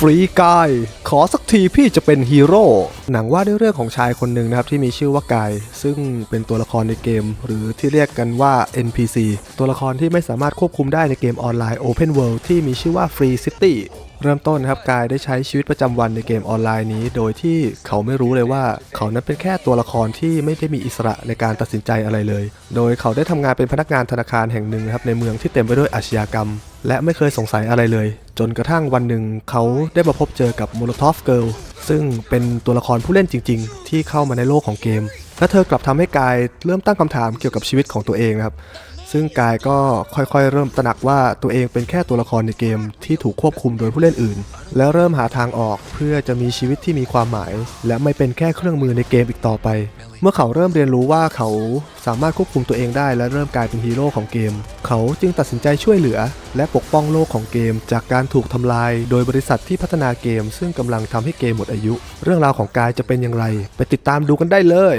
ฟรีกาย ขอสักทีพี่จะเป็นฮีโร่หนังว่าด้วยเรื่องของชายคนหนึ่งนะครับที่มีชื่อว่ากาย ซึ่งเป็นตัวละครในเกม หรือที่เรียกกันว่า NPC ตัวละครที่ไม่สามารถควบคุมได้ในเกมออนไลน์ Open World ที่มีชื่อว่า Free City เริ่มต้นนะครับกายได้ใช้ชีวิตประจำวันในเกมออนไลน์นี้ โดยที่เขาไม่รู้เลยว่า เขานั้นเป็นแค่ตัวละครที่ไม่ได้มีอิสระในการตัดสินใจอะไรเลย โดยเขาได้ทำงานเป็นพนักงานธนาคารแห่งหนึ่งนะครับในเมืองที่เต็มไปด้วยอาชญากรรม และไม่เคยสงสัยอะไรเลย จนกระทั่งวันหนึ่งเขาได้มาพบเจอกับโมโลทอฟเกิลซึ่งเป็นตัวละครผู้เล่นจริง ๆ ที่เข้ามาในโลกของเกม และเธอกลับทำให้กายเริ่มตั้งคำถามเกี่ยวกับชีวิตของตัวเองนะครับ ซึ่งกายก็ค่อยๆ เริ่มตระหนักว่าตัวเองเป็นแค่ตัวละครในเกมที่ถูกควบคุมโดยผู้เล่นอื่น แล้วเริ่มหาทางออกเพื่อจะมีชีวิตที่มีความหมาย และไม่เป็นแค่เครื่องมือในเกมอีกต่อไป เมื่อเขาเริ่มเรียนรู้ว่าเขาสามารถควบคุมตัวเองได้ และเริ่มกลายเป็นฮีโร่ของเกม เขาจึงตัดสินใจช่วยเหลือ และปกป้องโลกของเกม จากการถูกทำลาย โดยบริษัทที่พัฒนาเกม ซึ่งกำลังทำให้เกมหมดอายุ เรื่องราวของกายจะเป็นอย่างไร ไปติดตามดูกันได้เลย